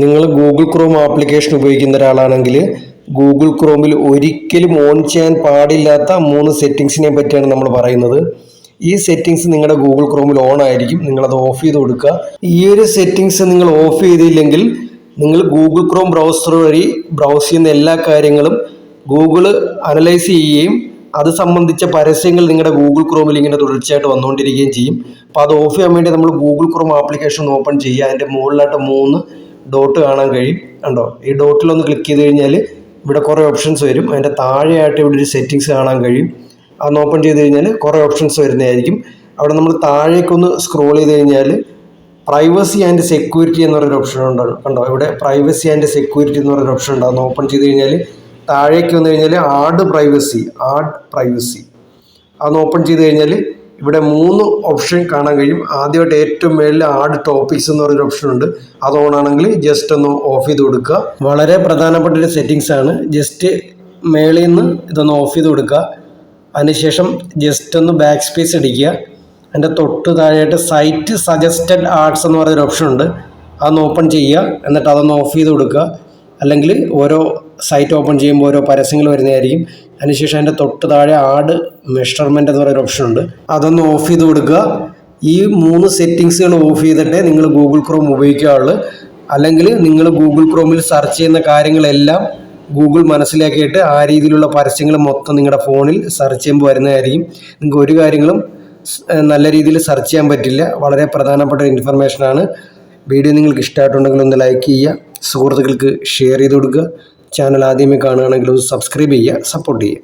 നിങ്ങൾ Google Chrome application ഉപയോഗിക്കുന്ന ഒരാളാണെങ്കിൽ ഗൂഗിൾ ക്രോമിൽ ഒരിക്കലും ഓൺ ചെയ്യാൻ പാടില്ലാത്ത മൂന്ന് സെറ്റിങ്സിനെ പറ്റിയാണ് നമ്മൾ പറയുന്നത്. ഈ സെറ്റിങ്സ് നിങ്ങളുടെ ഗൂഗിൾ ക്രോമിൽ ഓൺ ആയിരിക്കും. നിങ്ങളത് ഓഫ് ചെയ്ത് കൊടുക്കുക. ഈ ഒരു സെറ്റിങ്സ് നിങ്ങൾ ഓഫ് ചെയ്തില്ലെങ്കിൽ നിങ്ങൾ ഗൂഗിൾ ക്രോം ബ്രൗസർ വഴി ബ്രൗസ് ചെയ്യുന്ന എല്ലാ കാര്യങ്ങളും ഗൂഗിൾ അനലൈസ് ചെയ്യുകയും അത് സംബന്ധിച്ച പരസ്യങ്ങൾ നിങ്ങളുടെ ഗൂഗിൾ ക്രോമിൽ ഇങ്ങനെ തുടർച്ചയായിട്ട് വന്നുകൊണ്ടിരിക്കുകയും ചെയ്യും. അപ്പോൾ അത് ഓഫ് ചെയ്യാൻ വേണ്ടി നമ്മൾ ഗൂഗിൾ ക്രോം ആപ്ലിക്കേഷൻ ഓപ്പൺ ചെയ്യുക. അതിന്റെ മുകളിലായിട്ട് മൂന്ന് ഡോട്ട് കാണാൻ കഴിയും. കണ്ടോ? ഈ ഡോട്ടിലൊന്ന് ക്ലിക്ക് ചെയ്ത് കഴിഞ്ഞാൽ ഇവിടെ കുറേ ഓപ്ഷൻസ് വരും. അതിന്റെ താഴെയായിട്ട് ഇവിടെ ഒരു സെറ്റിങ്സ് കാണാൻ കഴിയും. അതൊന്ന് ഓപ്പൺ ചെയ്ത് കഴിഞ്ഞാൽ കുറേ ഓപ്ഷൻസ് വരുന്നതായിരിക്കും. അവിടെ നമ്മൾ താഴേക്കൊന്ന് സ്ക്രോൾ ചെയ്ത് കഴിഞ്ഞാൽ പ്രൈവസി ആൻഡ് സെക്യൂരിറ്റി എന്ന് പറയുന്ന ഓപ്ഷൻ ഉണ്ട്. കണ്ടോ? ഇവിടെ പ്രൈവസി ആൻഡ് സെക്യൂരിറ്റി എന്ന് പറയുന്ന ഓപ്ഷൻ ഉണ്ട്. അതൊന്ന് ഓപ്പൺ ചെയ്ത് കഴിഞ്ഞാൽ താഴേക്ക് വന്നു കഴിഞ്ഞാൽ ആഡ് പ്രൈവസി ആഡ് പ്രൈവസി അതൊന്ന് ഓപ്പൺ ചെയ്ത് കഴിഞ്ഞാൽ ഇവിടെ മൂന്ന് ഓപ്ഷൻ കാണാൻ കഴിയും. ആദ്യമായിട്ട് ഏറ്റവും മേളിൽ ആഡ് ടോപ്പിക്സ് എന്ന് പറയുന്ന ഓപ്ഷൻ ഉണ്ട്. അത് ഓൺ ആണെങ്കിൽ ജസ്റ്റ് ഒന്ന് ഓഫ് ചെയ്ത് കൊടുക്കുക. വളരെ പ്രധാനപ്പെട്ട ഒരു സെറ്റിങ്സ് ആണ്. ജസ്റ്റ് മേളിൽ നിന്ന് ഇതൊന്ന് ഓഫ് ചെയ്ത് കൊടുക്കുക. അതിനുശേഷം ജസ്റ്റ് ഒന്ന് ബാക്ക് സ്പേസ് അടിക്കുക. അതിന്റെ തൊട്ട് താഴെയായിട്ട് സൈറ്റ് സജസ്റ്റഡ് ആർട്സ് എന്ന് പറയുന്നൊരു ഓപ്ഷൻ ഉണ്ട്. അതൊന്ന് ഓപ്പൺ ചെയ്യുക. എന്നിട്ട് അതൊന്ന് ഓഫ് ചെയ്ത് കൊടുക്കുക. അല്ലെങ്കിൽ ഓരോ സൈറ്റ് ഓപ്പൺ ചെയ്യുമ്പോൾ ഓരോ പരസ്യങ്ങൾ വരുന്നതായിരിക്കും. അതിനുശേഷം അതിന്റെ തൊട്ട് താഴെ ആഡ് മെഷർമെന്റ് എന്ന് പറയുന്ന ഓപ്ഷൻ ഉണ്ട്. അതൊന്ന് ഓഫ് ചെയ്ത് കൊടുക്കുക. ഈ മൂന്ന് സെറ്റിങ്സുകൾ ഓഫ് ചെയ്തിട്ടേ നിങ്ങൾ ഗൂഗിൾ ക്രോം ഉപയോഗിക്കാവുള്ളൂ. അല്ലെങ്കിൽ നിങ്ങൾ ഗൂഗിൾ ക്രോമിൽ സെർച്ച് ചെയ്യുന്ന കാര്യങ്ങളെല്ലാം ഗൂഗിൾ മനസ്സിലാക്കിയിട്ട് ആ രീതിയിലുള്ള പരസ്യങ്ങൾ മൊത്തം നിങ്ങളുടെ ഫോണിൽ സെർച്ച് ചെയ്യുമ്പോൾ വരുന്നതായിരിക്കും. നിങ്ങൾക്ക് ഒരു കാര്യങ്ങളും നല്ല രീതിയിൽ സെർച്ച് ചെയ്യാൻ പറ്റില്ല. വളരെ പ്രധാനപ്പെട്ട ഇൻഫർമേഷനാണ് വീഡിയോ നിങ്ങൾക്ക് ഇഷ്ടമായിട്ടുണ്ടെങ്കിൽ ഒന്ന് ലൈക്ക് ചെയ്യുക. സുഹൃത്തുക്കൾക്ക് ഷെയർ ചെയ്ത് കൊടുക്കുക. ചാനൽ ആദ്യമേ കാണുകയാണെങ്കിൽ ഒന്ന് സബ്സ്ക്രൈബ് ചെയ്യുക സപ്പോർട്ട് ചെയ്യുക